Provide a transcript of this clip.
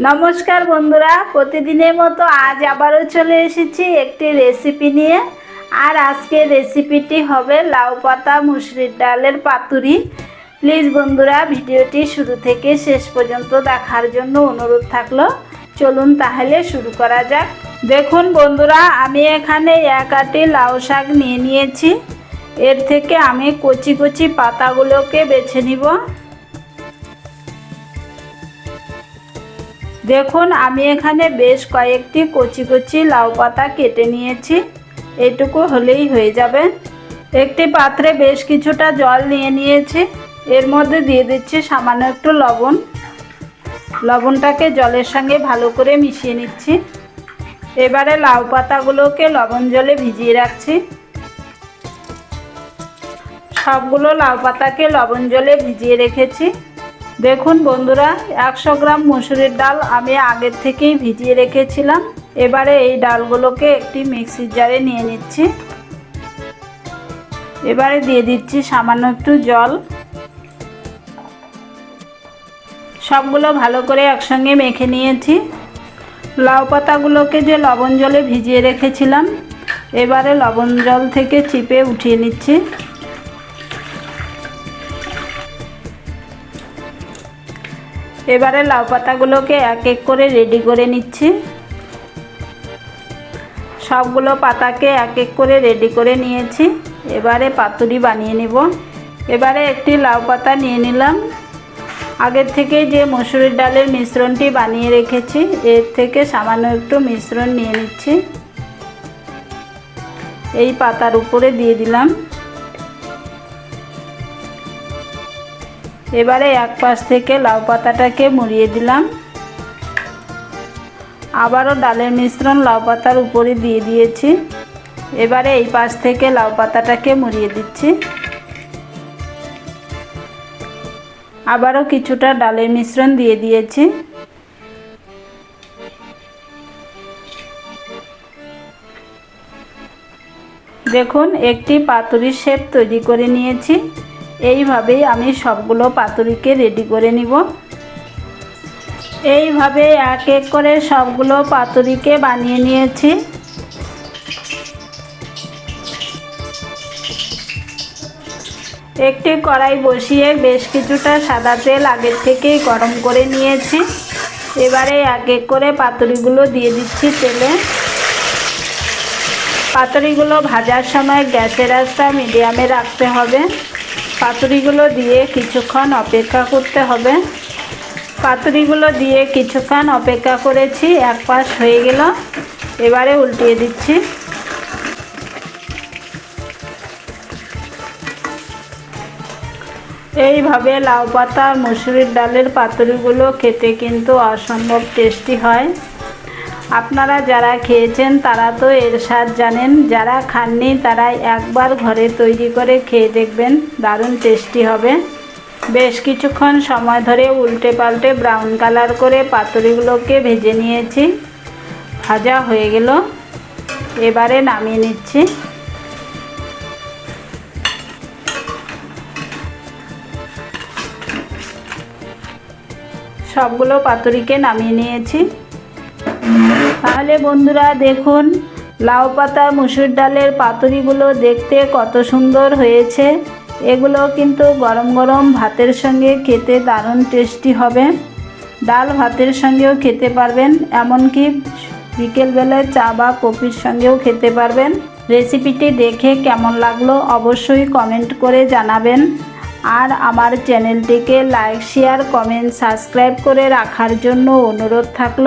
নমস্কার বন্ধুরা, প্রতিদিনের মতো আজ আবারও চলে এসেছি একটি রেসিপি নিয়ে। আর আজকে রেসিপিটি হবে লাউ পাতা, মুসুরির ডালের পাতুরি। প্লিজ বন্ধুরা, ভিডিওটি শুরু থেকে শেষ পর্যন্ত দেখার জন্য অনুরোধ থাকল। চলুন তাহলে শুরু করা যাক। দেখুন বন্ধুরা, আমি এখানে এক আটি লাউ শাক নিয়ে নিয়েছি। এর থেকে আমি কচি কচি পাতাগুলোকে বেছে নিব। দেখুন, আমি এখানে বেশ কয়েকটি কচি কচি লাউ পাতা কেটে নিয়েছি। এটুকু হলেই হয়ে যাবে। একটি পাত্রে বেশ কিছুটা জল নিয়ে নিয়েছি। এর মধ্যে দিয়ে দিচ্ছি সামান্য একটু লবণ। লবণটাকে জলের সঙ্গে ভালো করে মিশিয়ে নিচ্ছি। এবারে লাউ পাতাগুলোকে লবণ জলে ভিজিয়ে রাখছি। সবগুলো লাউ পাতাকে লবণ জলে ভিজিয়ে রেখেছি। দেখুন বন্ধুরা, একশো গ্রাম মুসুরির ডাল আমি আগের থেকেই ভিজিয়ে রেখেছিলাম। এবারে এই ডালগুলোকে একটি মিক্সির জারে নিয়ে নিচ্ছি। এবারে দিয়ে দিচ্ছি সামান্য একটু জল। সবগুলো ভালো করে একসঙ্গে মেখে নিয়েছি। লাউ পাতাগুলোকে যে লবণ জলে ভিজিয়ে রেখেছিলাম, এবারে লবণ জল থেকে চিপে উঠিয়ে নিচ্ছি। এবারে লাউ পাতাগুলোকে এক এক করে রেডি করে নিচ্ছি। সবগুলো পাতাকে এক এক করে রেডি করে নিয়েছি। এবারে পাতুরি বানিয়ে নিব। এবারে একটি লাউ পাতা নিয়ে নিলাম। আগের থেকে যে মসুরির ডালের মিশ্রণটি বানিয়ে রেখেছি, এর থেকে সামান্য একটু মিশ্রণ নিয়ে নিচ্ছি। এই পাতার উপরে দিয়ে দিলাম। এবারে এক পাশ থেকে লাউ পাতাটাকে মুড়িয়ে দিলাম। আবারও ডালের মিশ্রণ লাউ পাতার উপরে দিয়ে দিয়েছি। এবারে এই পাশ থেকে লাউ পাতাটাকে মুড়িয়ে দিচ্ছি। আবারও কিছুটা ডালের মিশ্রণ দিয়ে দিয়েছি। দেখুন, একটি পাতুরির শেপ তৈরি করে নিয়েছি। এইভাবেই আমি সবগুলো পাতুরিকে রেডি করে নিব। এইভাবে এক এক করে সবগুলো পাতুরিকে বানিয়ে নিয়েছি। একটি কড়াই বসিয়ে বেশ কিছুটা সাদা তেল আগের থেকেই গরম করে নিয়েছি। এবারে এক এক করে পাতুরিগুলো দিয়ে দিচ্ছি তেলে। পাতুরিগুলো ভাজার সময় গ্যাসের আঁচটা মিডিয়ামে রাখতে হবে। পাতুরিগুলো দিয়ে কিছুক্ষণ অপেক্ষা করতে হবে। পাতুরিগুলো দিয়ে কিছুক্ষণ অপেক্ষা করেছি, এক পাশ হয়ে গেল। এবারে উল্টিয়ে দিচ্ছি। এইভাবে লাউ পাতা, মুসুরির ডালের পাতুরিগুলো খেতে কিন্তু অসম্ভব টেস্টি হয়। আপনারা যারা খেয়েছেন তারা তো এর স্বাদ জানেন, যারা খাননি তারা একবার ঘরে তৈরি করে খেয়ে দেখবেন, দারুণ টেস্টি হবে। বেশ কিছুক্ষণ সময় ধরে উল্টে পাল্টে ব্রাউন কালার করে পাতুরিগুলোকে ভেজে নিয়েছি। ভাজা হয়ে গেল। এবারে নামিয়ে নিচ্ছি। সবগুলো পাতুরিকে নামিয়ে নিয়েছি। তাহলে বন্ধুরা দেখুন, লাউ পাতা মুসুর ডালের পাতুরিগুলো দেখতে কত সুন্দর হয়েছে। এগুলো কিন্তু গরম গরম ভাতের সঙ্গে খেতে দারুণ টেস্টি হবে। ডাল ভাতের সঙ্গেও খেতে পারবেন, এমনকি বিকেলবেলায় চা বা কফির সঙ্গেও খেতে পারবেন। রেসিপিটি দেখে কেমন লাগল অবশ্যই কমেন্ট করে জানাবেন। আর আমার চ্যানেলটিকে লাইক, শেয়ার, কমেন্ট, সাবস্ক্রাইব করে রাখার জন্য অনুরোধ থাকল।